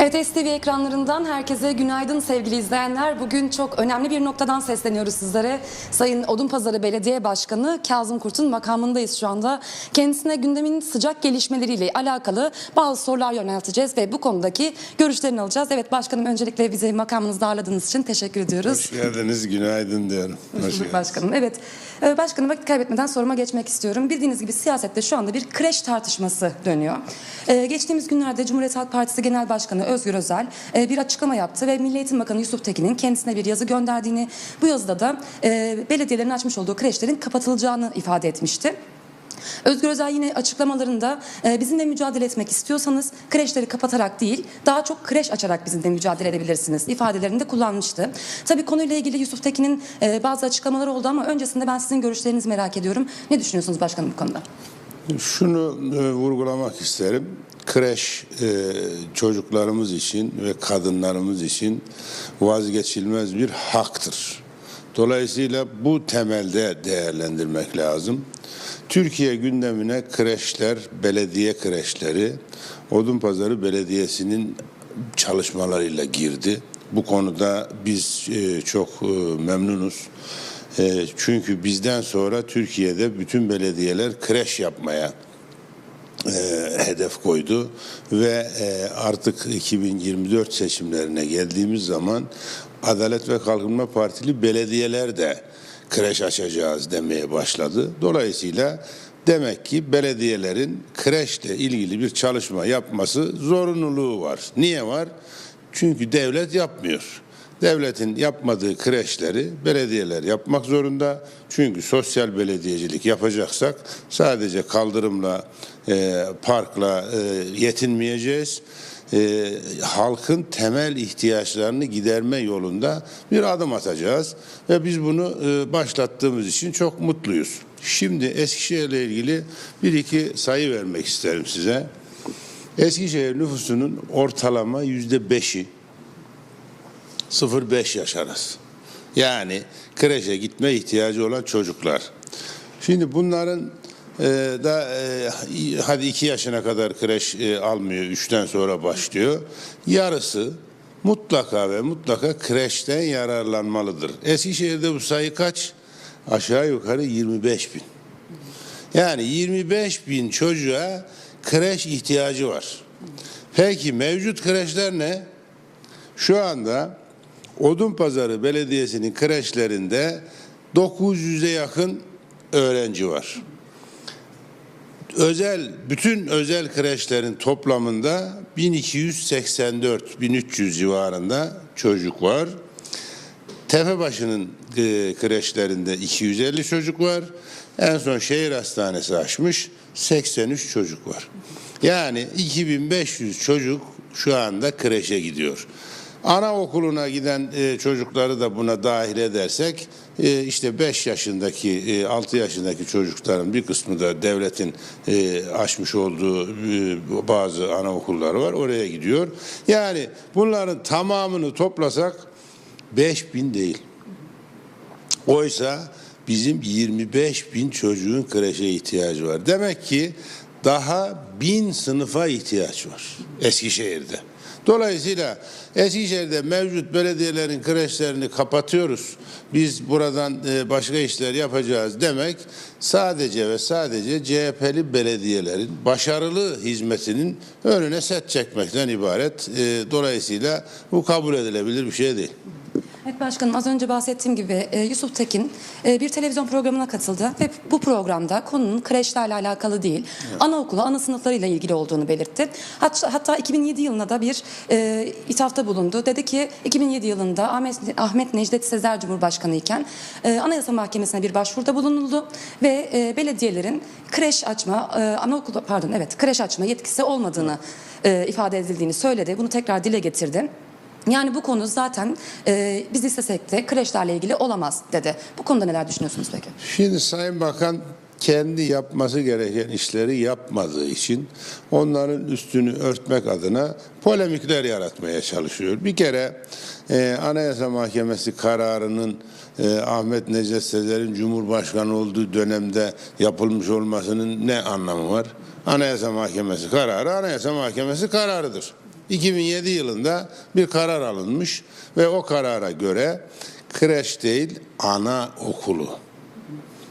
Evet STV ekranlarından herkese günaydın sevgili izleyenler. Bugün çok önemli bir noktadan sesleniyoruz sizlere. Sayın Odunpazarı Belediye Başkanı Kazım Kurt'un makamındayız şu anda. Kendisine gündemin sıcak gelişmeleriyle alakalı bazı sorular yönelteceğiz ve bu konudaki görüşlerini alacağız. Evet başkanım öncelikle bizi makamınızda ağırladığınız için teşekkür ediyoruz. Hoş geldiniz, günaydın diyorum. Hoş geldiniz. Başkanım evet. Ee, Başkanım vakit kaybetmeden soruma geçmek istiyorum. Bildiğiniz gibi siyasette şu anda bir kreş tartışması dönüyor. Ee, geçtiğimiz günlerde Cumhuriyet Halk Partisi Genel Başkanı Özgür Özel e, bir açıklama yaptı ve Milli Eğitim Bakanı Yusuf Tekin'in kendisine bir yazı gönderdiğini, bu yazıda da e, belediyelerin açmış olduğu kreşlerin kapatılacağını ifade etmişti. Özgür Özel yine açıklamalarında e, bizimle mücadele etmek istiyorsanız kreşleri kapatarak değil daha çok kreş açarak bizimle mücadele edebilirsiniz ifadelerini de kullanmıştı. Tabii konuyla ilgili Yusuf Tekin'in e, bazı açıklamaları oldu ama öncesinde ben sizin görüşlerinizi merak ediyorum. Ne düşünüyorsunuz başkanım bu konuda? Şunu e, vurgulamak isterim. Kreş e, çocuklarımız için ve kadınlarımız için vazgeçilmez bir haktır. Dolayısıyla bu temelde değerlendirmek lazım. Türkiye gündemine kreşler, belediye kreşleri, Odunpazarı Belediyesi'nin çalışmalarıyla girdi. Bu konuda biz e, çok e, memnunuz. E, çünkü bizden sonra Türkiye'de bütün belediyeler kreş yapmaya e, hedef koydu ve e, artık 2024 seçimlerine geldiğimiz zaman Adalet ve Kalkınma Partili belediyeler de kreş açacağız demeye başladı. Dolayısıyla demek ki belediyelerin kreşle ilgili bir çalışma yapması zorunluluğu var. Niye var? Çünkü devlet yapmıyor. Devletin yapmadığı kreşleri belediyeler yapmak zorunda. Çünkü sosyal belediyecilik yapacaksak sadece kaldırımla, e, parkla e, yetinmeyeceğiz. E, halkın temel ihtiyaçlarını giderme yolunda bir adım atacağız. Ve biz bunu e, başlattığımız için çok mutluyuz. Şimdi Eskişehir'le ilgili bir iki sayı vermek isterim size. Eskişehir nüfusunun ortalama yüzde beşi 0-5 yaş arası. Yani kreşe gitme ihtiyacı olan çocuklar. Şimdi bunların e, da e, hadi 2 yaşına kadar kreş e, almıyor, 3'ten sonra başlıyor. Yarısı mutlaka ve mutlaka kreşten yararlanmalıdır. Eskişehir'de bu sayı kaç? Aşağı yukarı 25 bin. Yani 25 bin çocuğa kreş ihtiyacı var. Peki mevcut kreşler ne? Şu anda Odunpazarı Belediyesi'nin kreşlerinde 900'e yakın öğrenci var. Özel bütün özel kreşlerin toplamında 1284-1300 civarında çocuk var. Tepebaşı'nın e, kreşlerinde 250 çocuk var. En son şehir hastanesi açmış 83 çocuk var. Yani 2500 çocuk şu anda kreşe gidiyor. Anaokuluna giden e, çocukları da buna dahil edersek e, işte 5 yaşındaki e, 6 yaşındaki çocukların bir kısmı da devletin e, açmış olduğu e, bazı anaokulları var oraya gidiyor. Yani bunların tamamını toplasak 5000 değil. Oysa bizim 25 bin çocuğun kreşe ihtiyacı var. Demek ki daha bin sınıfa ihtiyaç var Eskişehir'de. Dolayısıyla Eskişehir'de mevcut belediyelerin kreşlerini kapatıyoruz. Biz buradan e, başka işler yapacağız demek sadece ve sadece CHP'li belediyelerin başarılı hizmetinin önüne set çekmekten ibaret. E, Dolayısıyla bu kabul edilebilir bir şey değil. Evet başkanım az önce bahsettiğim gibi e, Yusuf Tekin e, bir televizyon programına katıldı ve bu programda konunun kreşlerle alakalı değil, anaokulu, ana sınıflarıyla ilgili olduğunu belirtti. Hatta, hatta 2007 yılında da bir e, ithafta bulundu. Dedi ki 2007 yılında Ahmet, Ahmet Necdet Sezer Cumhurbaşkanı iken e, Anayasa Mahkemesi'ne bir başvuruda bulunuldu ve e, belediyelerin kreş açma, e, anaokulu pardon evet kreş açma yetkisi olmadığını e, ifade edildiğini söyledi. Bunu tekrar dile getirdi. Yani bu konu zaten e, biz istesek de kreşlerle ilgili olamaz dedi. Bu konuda neler düşünüyorsunuz peki? Şimdi Sayın Bakan kendi yapması gereken işleri yapmadığı için onların üstünü örtmek adına polemikler yaratmaya çalışıyor. Bir kere e, Anayasa Mahkemesi kararının e, Ahmet Necdet Sezer'in Cumhurbaşkanı olduğu dönemde yapılmış olmasının ne anlamı var? Anayasa Mahkemesi kararı Anayasa Mahkemesi kararıdır. 2007 yılında bir karar alınmış ve o karara göre kreş değil ana okulu.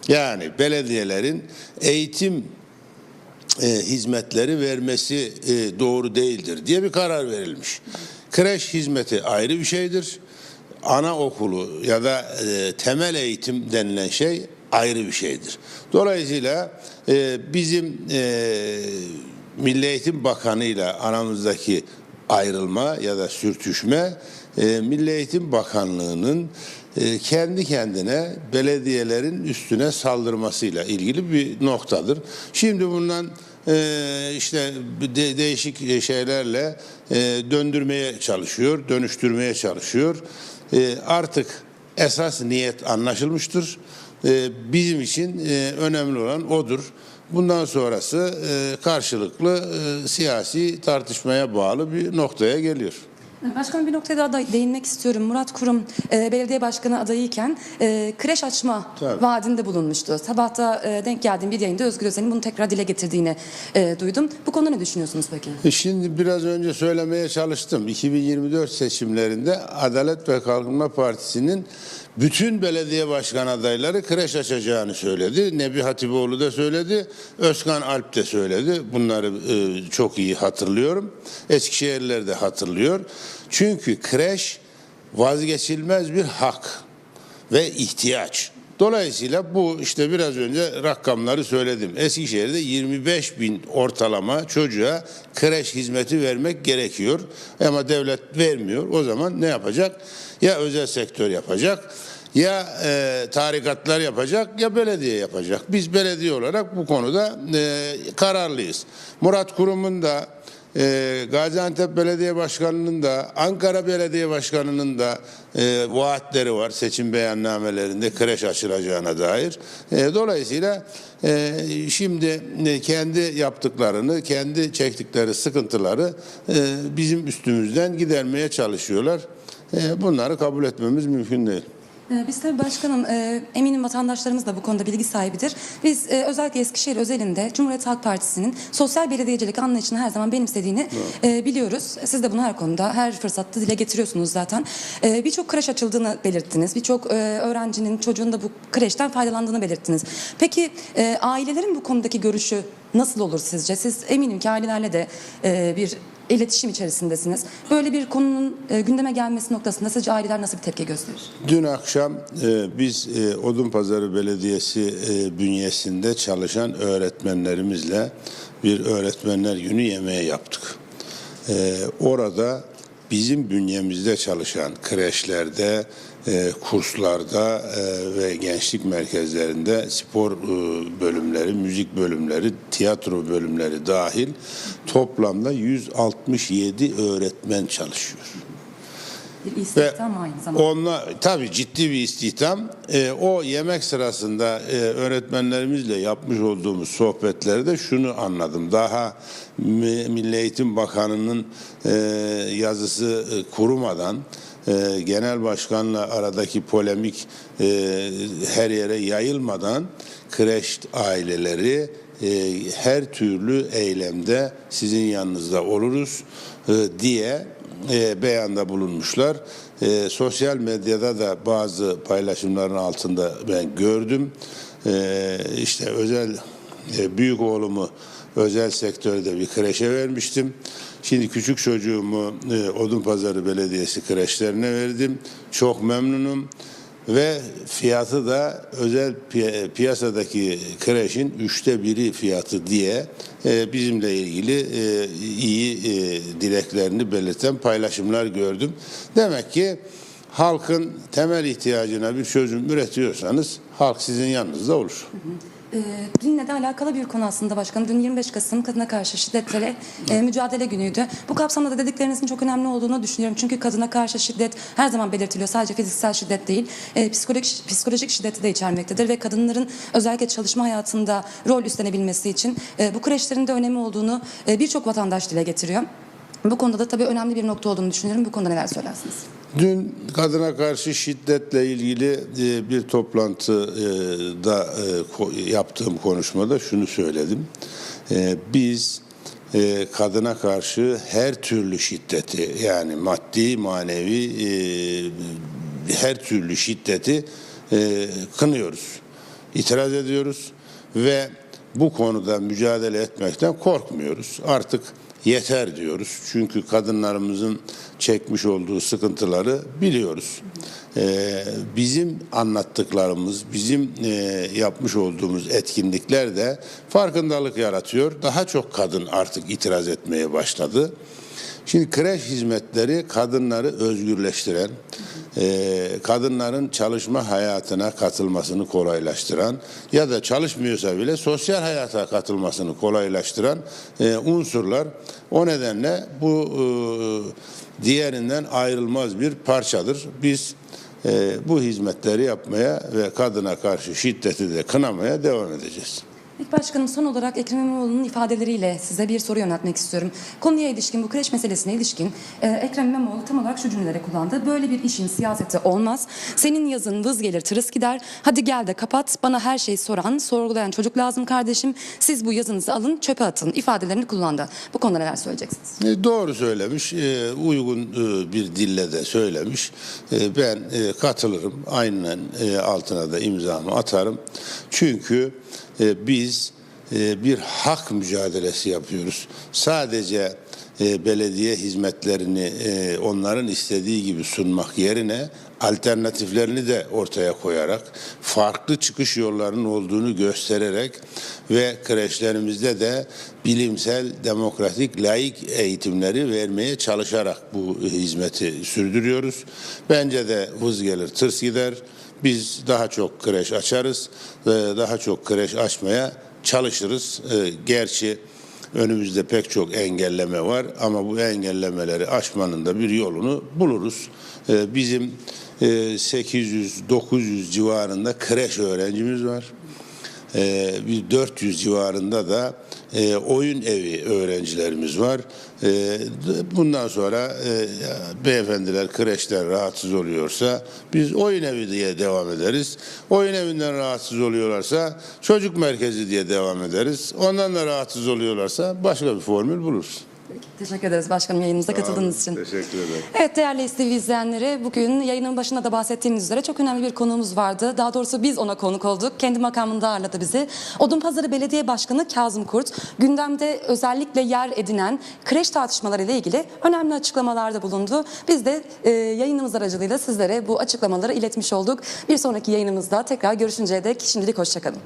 Yani belediyelerin eğitim e, hizmetleri vermesi e, doğru değildir diye bir karar verilmiş. Kreş hizmeti ayrı bir şeydir. Anaokulu ya da e, temel eğitim denilen şey ayrı bir şeydir. Dolayısıyla e, bizim e, Milli Eğitim Bakanı ile aramızdaki ayrılma ya da sürtüşme e, Milli Eğitim Bakanlığı'nın e, kendi kendine belediyelerin üstüne saldırmasıyla ilgili bir noktadır. Şimdi bundan e, işte de- değişik şeylerle e, döndürmeye çalışıyor, dönüştürmeye çalışıyor. Artık esas niyet anlaşılmıştır. Bizim için önemli olan odur. Bundan sonrası e, karşılıklı e, siyasi tartışmaya bağlı bir noktaya geliyor. Başkanım bir noktaya daha da değinmek istiyorum. Murat Kurum e, belediye başkanı adayıyken e, kreş açma Tabii. vaadinde bulunmuştu. Sabahta e, denk geldiğim bir yayında Özgür Özel'in bunu tekrar dile getirdiğini e, duydum. Bu konuda ne düşünüyorsunuz peki? E Şimdi biraz önce söylemeye çalıştım. 2024 seçimlerinde Adalet ve Kalkınma Partisi'nin bütün belediye başkan adayları kreş açacağını söyledi. Nebi Hatipoğlu da söyledi. Özkan Alp de söyledi. Bunları e, çok iyi hatırlıyorum. Eskişehirliler de hatırlıyor. Çünkü kreş vazgeçilmez bir hak ve ihtiyaç. Dolayısıyla bu işte biraz önce rakamları söyledim. Eskişehir'de 25 bin ortalama çocuğa kreş hizmeti vermek gerekiyor. Ama devlet vermiyor. O zaman ne yapacak? Ya özel sektör yapacak ya e, tarikatlar yapacak ya belediye yapacak. Biz belediye olarak bu konuda e, kararlıyız. Murat Kurum'un da e, Gaziantep Belediye Başkanı'nın da Ankara Belediye Başkanı'nın da e, vaatleri var seçim beyannamelerinde kreş açılacağına dair. E, dolayısıyla e, şimdi e, kendi yaptıklarını, kendi çektikleri sıkıntıları e, bizim üstümüzden gidermeye çalışıyorlar. E, bunları kabul etmemiz mümkün değil. Ee, Biz tabii başkanım e, eminim vatandaşlarımız da bu konuda bilgi sahibidir. Biz e, özellikle Eskişehir özelinde Cumhuriyet Halk Partisi'nin sosyal belediyecilik anlayışını her zaman benimsediğini e, biliyoruz. Siz de bunu her konuda her fırsatta dile getiriyorsunuz zaten. Birçok kreş açıldığını belirttiniz. Birçok öğrencinin çocuğun da bu kreşten faydalandığını belirttiniz. Peki ailelerin bu konudaki görüşü nasıl olur sizce? Siz eminim ki ailelerle de bir iletişim içerisindesiniz. Böyle bir konunun e, gündeme gelmesi noktasında sizce aileler nasıl bir tepki gösterir? Dün akşam e, biz e, Odunpazarı Belediyesi e, bünyesinde çalışan öğretmenlerimizle bir öğretmenler günü yemeği yaptık. E, orada bizim bünyemizde çalışan kreşlerde, e, kurslarda e, ve gençlik merkezlerinde spor e, bölümleri, müzik bölümleri, tiyatro bölümleri dahil toplamda 167 öğretmen çalışıyor. Bir istihdam aynı zamanda. Onunla tabii ciddi bir istihdam. Ee, o yemek sırasında e, öğretmenlerimizle yapmış olduğumuz sohbetlerde şunu anladım. Daha Mi- Milli Eğitim Bakanı'nın e, yazısı e, kurumadan e, genel başkanla aradaki polemik e, her yere yayılmadan kreş aileleri e, her türlü eylemde sizin yanınızda oluruz e, diye beyanda bulunmuşlar. E, sosyal medyada da bazı paylaşımların altında ben gördüm. E, işte özel e, büyük oğlumu özel sektörde bir kreşe vermiştim. Şimdi küçük çocuğumu e, Odunpazarı Belediyesi kreşlerine verdim. Çok memnunum. Ve fiyatı da özel piy- piyasadaki kreşin üçte biri fiyatı diye e, bizimle ilgili e, iyi e, dileklerini belirten paylaşımlar gördüm. Demek ki halkın temel ihtiyacına bir çözüm üretiyorsanız halk sizin yanınızda olur. Dünle de alakalı bir konu aslında başkanım. Dün 25 Kasım kadına karşı şiddetlere e, mücadele günüydü. Bu kapsamda da dediklerinizin çok önemli olduğunu düşünüyorum. Çünkü kadına karşı şiddet her zaman belirtiliyor. Sadece fiziksel şiddet değil, e, psikolojik, psikolojik şiddeti de içermektedir. Ve kadınların özellikle çalışma hayatında rol üstlenebilmesi için e, bu kreşlerin de önemi olduğunu e, birçok vatandaş dile getiriyor. Bu konuda da tabii önemli bir nokta olduğunu düşünüyorum. Bu konuda neler söylersiniz? Dün kadına karşı şiddetle ilgili e, bir toplantıda e, yaptığım konuşmada şunu söyledim. E, Biz kadına karşı her türlü şiddeti yani maddi manevi her türlü şiddeti kınıyoruz. İtiraz ediyoruz ve bu konuda mücadele etmekten korkmuyoruz. Artık yeter diyoruz. Çünkü kadınlarımızın çekmiş olduğu sıkıntıları biliyoruz. Ee, bizim anlattıklarımız, bizim e, yapmış olduğumuz etkinlikler de farkındalık yaratıyor. Daha çok kadın artık itiraz etmeye başladı. Şimdi kreş hizmetleri kadınları özgürleştiren, e, kadınların çalışma hayatına katılmasını kolaylaştıran ya da çalışmıyorsa bile sosyal hayata katılmasını kolaylaştıran e, unsurlar. O nedenle bu e, diğerinden ayrılmaz bir parçadır. Biz bu hizmetleri yapmaya ve kadına karşı şiddeti de kınamaya devam edeceğiz. İlk başkanım son olarak Ekrem İmamoğlu'nun ifadeleriyle size bir soru yöneltmek istiyorum. Konuya ilişkin, bu kreş meselesine ilişkin e, Ekrem İmamoğlu tam olarak şu cümleleri kullandı. Böyle bir işin siyaseti olmaz. Senin yazın vız gelir tırıs gider. Hadi gel de kapat. Bana her şeyi soran, sorgulayan çocuk lazım kardeşim. Siz bu yazınızı alın çöpe atın ifadelerini kullandı. Bu konuda neler söyleyeceksiniz? E, Doğru söylemiş, e, uygun e, bir dille de söylemiş. E, Ben e, katılırım, aynen e, altına da imzamı atarım. Çünkü e, biz e, bir hak mücadelesi yapıyoruz. Sadece e, belediye hizmetlerini onların istediği gibi sunmak yerine alternatiflerini de ortaya koyarak farklı çıkış yollarının olduğunu göstererek ve kreşlerimizde de bilimsel, demokratik, laik eğitimleri vermeye çalışarak bu hizmeti sürdürüyoruz. Bence de hız gelir, tırs gider. Biz daha çok kreş açarız, e, daha çok kreş açmaya çalışırız. E, Gerçi Önümüzde pek çok engelleme var ama bu engellemeleri aşmanın da bir yolunu buluruz. Ee, Bizim e, 800-900 civarında kreş öğrencimiz var. Ee, Bir 400 civarında da e, oyun evi öğrencilerimiz var. D- Bundan sonra e, beyefendiler kreşler rahatsız oluyorsa biz oyun evi diye devam ederiz. Oyun evinden rahatsız oluyorlarsa çocuk merkezi diye devam ederiz. Ondan da rahatsız oluyorlarsa başka bir formül buluruz. Teşekkür ederiz başkanım yayınımıza katıldığınız için. Teşekkür ederim. Evet değerli İSTV izleyenleri bugün yayının başında da bahsettiğimiz üzere çok önemli bir konuğumuz vardı. Daha doğrusu biz ona konuk olduk. Kendi makamında ağırladı bizi. Odunpazarı Belediye Başkanı Kazım Kurt gündemde özellikle yer edinen kreş tartışmaları ile ilgili önemli açıklamalarda bulundu. Biz de e, yayınımız aracılığıyla sizlere bu açıklamaları iletmiş olduk. Bir sonraki yayınımızda tekrar görüşünceye dek şimdilik hoşçakalın.